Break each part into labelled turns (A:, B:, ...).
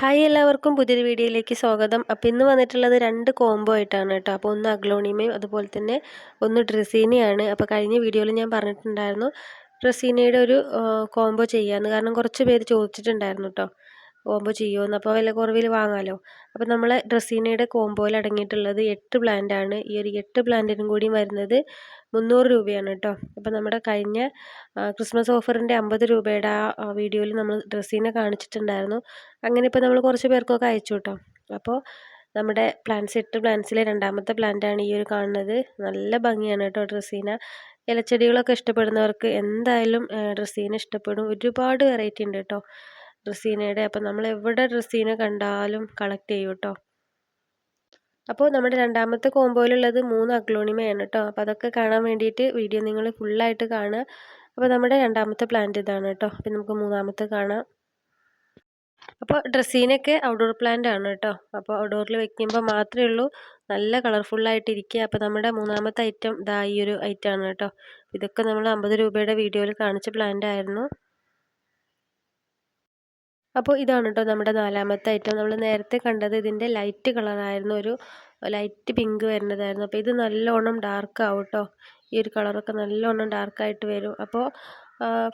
A: Hi എല്ലാവർക്കും പുതിയൊരു വീഡിയോയിലേക്ക് സ്വാഗതം. അപ്പോൾ ഇന്ന് വന്നിട്ടുള്ളത് രണ്ട് കോംബോ ആയിട്ടാണ് കേട്ടോ. അപ്പോൾ ഒന്ന് അഗ്ലോണിമയും അതുപോലെ തന്നെ ഒന്ന് ഡ്രസീനയാണ്. അപ്പോൾ കഴിഞ്ഞ വീഡിയോയിൽ ഞാൻ പറഞ്ഞിട്ടുണ്ടായിരുന്നു ഡ്രസീനയുടെ ഒരു കോംബോ ചെയ്യാമെന്ന് കാരണം കുറച്ച് പേര് ചോദിച്ചിട്ടുണ്ടായിരുന്നു കേട്ടോ. കോംബോ ചെയ്യുമെന്ന്. അപ്പോൾ വില കുറവിൽ വാങ്ങാമല്ലോ അപ്പോൾ നമ്മൾ ഡ്രസീനയുടെ കോംബോയിൽ അടങ്ങിയിട്ടുള്ളത് എട്ട് പ്ലാന്റ് ആണ്. ഈ ഒരു എട്ട് പ്ലാന്റിനും കൂടി വരുന്നത് മുന്നൂറ് രൂപയാണ് കേട്ടോ അപ്പോൾ നമ്മുടെ കഴിഞ്ഞ ക്രിസ്മസ് ഓഫറിന്റെ അമ്പത് രൂപയുടെ ആ വീഡിയോയിൽ നമ്മൾ ഡ്രസ്സീനെ കാണിച്ചിട്ടുണ്ടായിരുന്നു. അങ്ങനെ ഇപ്പോൾ നമ്മൾ കുറച്ച് പേർക്കൊക്കെ അയച്ചു കേട്ടോ അപ്പോൾ നമ്മുടെ പ്ലാന്റ്സ് എട്ട് പ്ലാന്റ്സിലെ രണ്ടാമത്തെ പ്ലാന്റാണ് ഈ ഒരു കാണുന്നത്. നല്ല ഭംഗിയാണ് കേട്ടോ ഡ്രസ്സീന. ഇലച്ചെടികളൊക്കെ ഇഷ്ടപ്പെടുന്നവർക്ക് എന്തായാലും ഡ്രസ്സീന ഇഷ്ടപ്പെടും. ഒരുപാട് വെറൈറ്റി ഉണ്ട് കേട്ടോ ഡ്രസ്സീനയുടെ അപ്പോൾ നമ്മൾ എവിടെ ഡ്രസ്സീന കണ്ടാലും കളക്ട് ചെയ്യും കേട്ടോ അപ്പോൾ നമ്മുടെ രണ്ടാമത്തെ കോമ്പോയിലുള്ളത് മൂന്ന് അഗ്ലോണിമയാണ് കേട്ടോ അപ്പോൾ അതൊക്കെ കാണാൻ വേണ്ടിയിട്ട് വീഡിയോ നിങ്ങൾ ഫുള്ളായിട്ട് കാണുക. അപ്പോൾ നമ്മുടെ രണ്ടാമത്തെ പ്ലാന്റ് ഇതാണ് കേട്ടോ അപ്പോൾ നമുക്ക് മൂന്നാമത്തെ കാണാം. അപ്പോൾ ഡ്രസ്സീനൊക്കെ ഔട്ട്ഡോർ പ്ലാന്റ് ആണ് കേട്ടോ അപ്പോൾ ഔട്ട്ഡോറിൽ വെക്കുമ്പോൾ മാത്രമേ ഉള്ളൂ. നല്ല കളർഫുള്ളായിട്ട് ഇരിക്കുക. അപ്പോൾ നമ്മുടെ മൂന്നാമത്തെ ഐറ്റം ഇതാ ഈ ഒരു ഐറ്റം ആണ് കേട്ടോ ഇതൊക്കെ നമ്മൾ അമ്പത് രൂപയുടെ വീഡിയോയിൽ കാണിച്ച പ്ലാന്റ് ആയിരുന്നു. അപ്പോൾ ഇതാണ് കേട്ടോ നമ്മുടെ നാലാമത്തെ ഐറ്റം നമ്മൾ നേരത്തെ കണ്ടത് ഇതിന്റെ ലൈറ്റ് കളറായിരുന്നു ഒരു ലൈറ്റ് പിങ്ക് വരുന്നതായിരുന്നു. അപ്പോൾ ഇത് നല്ലോണം ഡാർക്ക് ആവും കേട്ടോ. ഈ ഒരു കളറൊക്കെ നല്ലോണം ഡാർക്കായിട്ട് വരും. അപ്പോൾ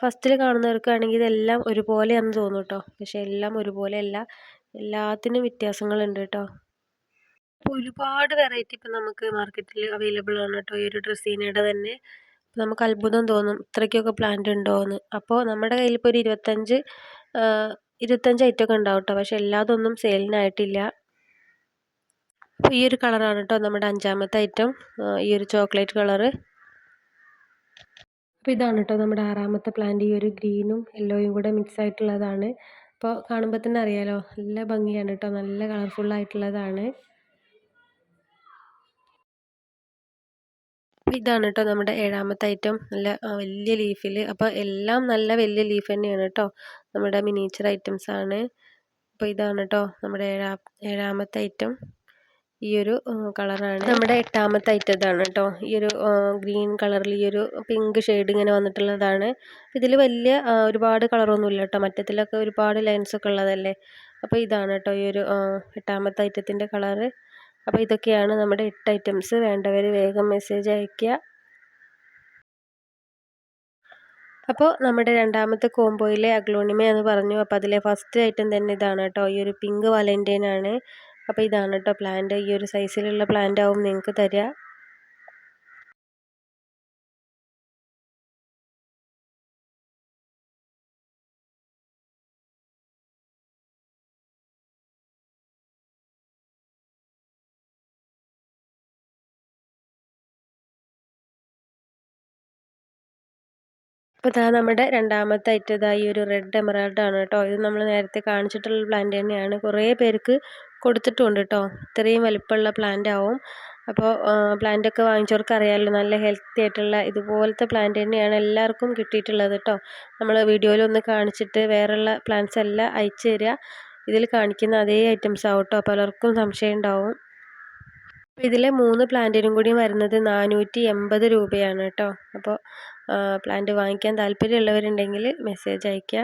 A: ഫസ്റ്റിൽ കാണുന്നവർക്കാണെങ്കിൽ ഇതെല്ലാം ഒരുപോലെയാണെന്ന് തോന്നും കേട്ടോ. പക്ഷേ എല്ലാം ഒരുപോലെയല്ല. എല്ലാത്തിനും വ്യത്യാസങ്ങളുണ്ട് കേട്ടോ. അപ്പോൾ ഒരുപാട് വെറൈറ്റി ഇപ്പം നമുക്ക് മാർക്കറ്റിൽ അവൈലബിൾ ആണ് കേട്ടോ. ഈ ഒരു ഡ്രസ്സീനയുടെ തന്നെ. നമുക്ക് അത്ഭുതം തോന്നും. ഇത്രയ്ക്കൊക്കെ പ്ലാന്റ് ഉണ്ടോ എന്ന് അപ്പോൾ നമ്മുടെ കയ്യിൽ ഇപ്പോൾ ഒരു ഇരുപത്തഞ്ച് ഇരുപത്തഞ്ച് ഐറ്റമൊക്കെ ഉണ്ടാവും കേട്ടോ പക്ഷെ എല്ലാതൊന്നും സെയിലിനായിട്ടില്ല. അപ്പോൾ ഈ ഒരു കളറാണ് കേട്ടോ നമ്മുടെ അഞ്ചാമത്തെ ഐറ്റം. ഈ ഒരു ചോക്ലേറ്റ് കളറ്. അപ്പോൾ ഇതാണ് കേട്ടോ നമ്മുടെ ആറാമത്തെ പ്ലാന്റ്. ഈ ഒരു ഗ്രീനും യെല്ലോയും കൂടെ മിക്സ് ആയിട്ടുള്ളതാണ്. അപ്പോൾ കാണുമ്പോൾ തന്നെ അറിയാലോ നല്ല ഭംഗിയാണ് കേട്ടോ നല്ല കളർഫുൾ ആയിട്ടുള്ളതാണ്. ഇതാണ് കേട്ടോ നമ്മുടെ ഏഴാമത്തെ ഐറ്റം നല്ല വലിയ ലീഫിൽ അപ്പോൾ എല്ലാം നല്ല വലിയ ലീഫ് തന്നെയാണ് കേട്ടോ നമ്മുടെ മിനിയേച്ചർ ഐറ്റംസ് ആണ്. അപ്പോൾ ഇതാണ് കേട്ടോ നമ്മുടെ ഏഴാ ഏഴാമത്തെ ഐറ്റം ഈ ഒരു കളറാണ് നമ്മുടെ എട്ടാമത്തെ ഐറ്റം ഇതാണ് കേട്ടോ ഈ ഒരു ഗ്രീൻ കളറിൽ ഈ ഒരു പിങ്ക് ഷെയ്ഡ് ഇങ്ങനെ വന്നിട്ടുള്ളതാണ്. ഇതിൽ വലിയ ഒരുപാട് കളറൊന്നുമില്ല കേട്ടോ മറ്റത്തിലൊക്കെ ഒരുപാട് ലൈൻസൊക്കെ ഉള്ളതല്ലേ? അപ്പോൾ ഇതാണ് കേട്ടോ ഈ ഒരു എട്ടാമത്തെ ഐറ്റത്തിന്റെ കളറ് അപ്പോൾ ഇതൊക്കെയാണ് നമ്മുടെ എട്ട് ഐറ്റംസ് വേണ്ടവർ വേഗം മെസ്സേജ് അയയ്ക്കുക. അപ്പോൾ നമ്മുടെ രണ്ടാമത്തെ കോംബോയിലെ അഗ്ലോണിമ എന്ന് പറഞ്ഞു. അപ്പോൾ അതിലെ ഫസ്റ്റ് ഐറ്റം തന്നെ ഇതാണ് കേട്ടോ. ഈ ഒരു പിങ്ക് വലന്റൈൻ ആണ്. അപ്പോൾ ഇതാണ് കേട്ടോ പ്ലാന്റ് ഈ ഒരു സൈസിലുള്ള പ്ലാന്റ് ആവും നിങ്ങൾക്ക് തരിക. അപ്പോൾ ഇതാ നമ്മുടെ രണ്ടാമത്തെ ഐറ്റം ഇതാ ഈ ഒരു റെഡ് എമറാൾഡ് ആണ് കേട്ടോ ഇത് നമ്മൾ നേരത്തെ കാണിച്ചിട്ടുള്ള പ്ലാന്റ് തന്നെയാണ്. കുറേ പേർക്ക് കൊടുത്തിട്ടുണ്ട് കേട്ടോ ഇത്രയും വലിപ്പമുള്ള പ്ലാന്റ് ആവും. അപ്പോൾ പ്ലാന്റൊക്കെ വാങ്ങിച്ചവർക്ക് അറിയാമല്ലോ നല്ല ഹെൽത്തി ആയിട്ടുള്ള ഇതുപോലത്തെ പ്ലാന്റ് തന്നെയാണ് എല്ലാവർക്കും കിട്ടിയിട്ടുള്ളത് കേട്ടോ നമ്മൾ വീഡിയോയിലൊന്ന് കാണിച്ചിട്ട് വേറെയുള്ള പ്ലാന്റ്സ് എല്ലാം അയച്ചു തരിക ഇതിൽ കാണിക്കുന്ന അതേ ഐറ്റംസ് ആവും കേട്ടോ പലർക്കും സംശയം ഉണ്ടാവും. ഇതിലെ മൂന്ന് പ്ലാന്റിനും കൂടി വരുന്നത് നാനൂറ്റി എൺപത് രൂപയാണ് കേട്ടോ അപ്പോൾ പ്ലാന്റ് വാങ്ങിക്കാൻ താല്പര്യമുള്ളവരുണ്ടെങ്കിൽ മെസ്സേജ് അയയ്ക്കുക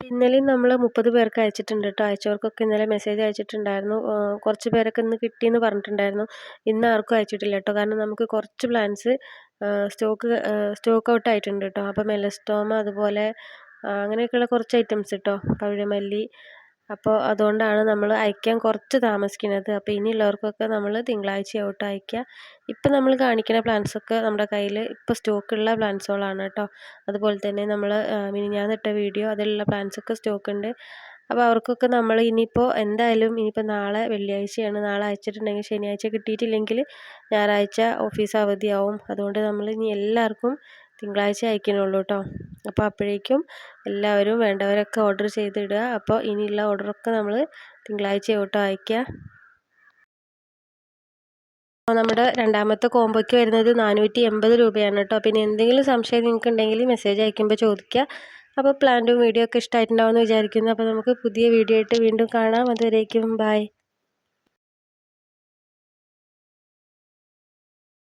A: ഇന്നലെയും നമ്മൾ മുപ്പത് പേർക്ക് അയച്ചിട്ടുണ്ട് കേട്ടോ. അയച്ചവർക്കൊക്കെ ഇന്നലെ മെസ്സേജ് അയച്ചിട്ടുണ്ടായിരുന്നു. കുറച്ച് പേരൊക്കെ ഇന്ന് കിട്ടിയെന്ന് പറഞ്ഞിട്ടുണ്ടായിരുന്നു. ഇന്ന് ആർക്കും അയച്ചിട്ടില്ല കേട്ടോ. കാരണം നമുക്ക് കുറച്ച് പ്ലാന്റ്സ് സ്റ്റോക്ക് സ്റ്റോക്ക് ഔട്ട് ആയിട്ടുണ്ട് കേട്ടോ. അപ്പോൾ മെലസ്റ്റോമ അതുപോലെ അങ്ങനെയൊക്കെയുള്ള കുറച്ച് ഐറ്റംസ് കേട്ടോ പവിഴമല്ലി അപ്പോൾ അതുകൊണ്ടാണ് നമ്മൾ അയക്കാൻ കുറച്ച് താമസിക്കുന്നത്. അപ്പോൾ ഇനിയുള്ളവർക്കൊക്കെ നമ്മൾ തിങ്കളാഴ്ച ഔട്ട് അയക്കുക ഇപ്പം നമ്മൾ കാണിക്കുന്ന പ്ലാൻസൊക്കെ നമ്മുടെ കയ്യിൽ ഇപ്പോൾ സ്റ്റോക്കുള്ള പ്ലാൻസുകളാണ് കേട്ടോ. അതുപോലെ തന്നെ നമ്മൾ മിനി ഞാൻ ഇട്ട വീഡിയോ അതിലുള്ള പ്ലാൻസൊക്കെ സ്റ്റോക്ക് ഉണ്ട്. അപ്പോൾ അവർക്കൊക്കെ നമ്മൾ ഇനിയിപ്പോൾ എന്തായാലും ഇനിയിപ്പോൾ നാളെ വെള്ളിയാഴ്ചയാണ്. നാളെ അയച്ചിട്ടുണ്ടെങ്കിൽ ശനിയാഴ്ച കിട്ടിയിട്ടില്ലെങ്കിൽ ഞായറാഴ്ച ഓഫീസ് അവധിയാവും. അതുകൊണ്ട് നമ്മൾ ഇനി എല്ലാവർക്കും തിങ്കളാഴ്ച അയക്കണുള്ളൂ കേട്ടോ അപ്പോൾ അപ്പോഴേക്കും എല്ലാവരും വേണ്ടവരൊക്കെ ഓർഡർ ചെയ്തിടുക. അപ്പോൾ ഇനിയുള്ള ഓർഡറൊക്കെ നമ്മൾ തിങ്കളാഴ്ച കേട്ടോ അയക്കുക നമ്മുടെ രണ്ടാമത്തെ കോംബോയ്ക്ക് വരുന്നത് നാനൂറ്റി എൺപത് രൂപയാണ് കേട്ടോ പിന്നെ എന്തെങ്കിലും സംശയം നിങ്ങൾക്ക് ഉണ്ടെങ്കിൽ മെസ്സേജ് അയക്കുമ്പോൾ ചോദിക്കുക അപ്പോൾ പ്ലാന്റും വീഡിയോ ഒക്കെ ഇഷ്ടമായിട്ടുണ്ടാവുമെന്ന് വിചാരിക്കുന്നു. അപ്പോൾ നമുക്ക് പുതിയ വീഡിയോ ആയിട്ട് വീണ്ടും കാണാം. അതുവരേക്കും ബൈ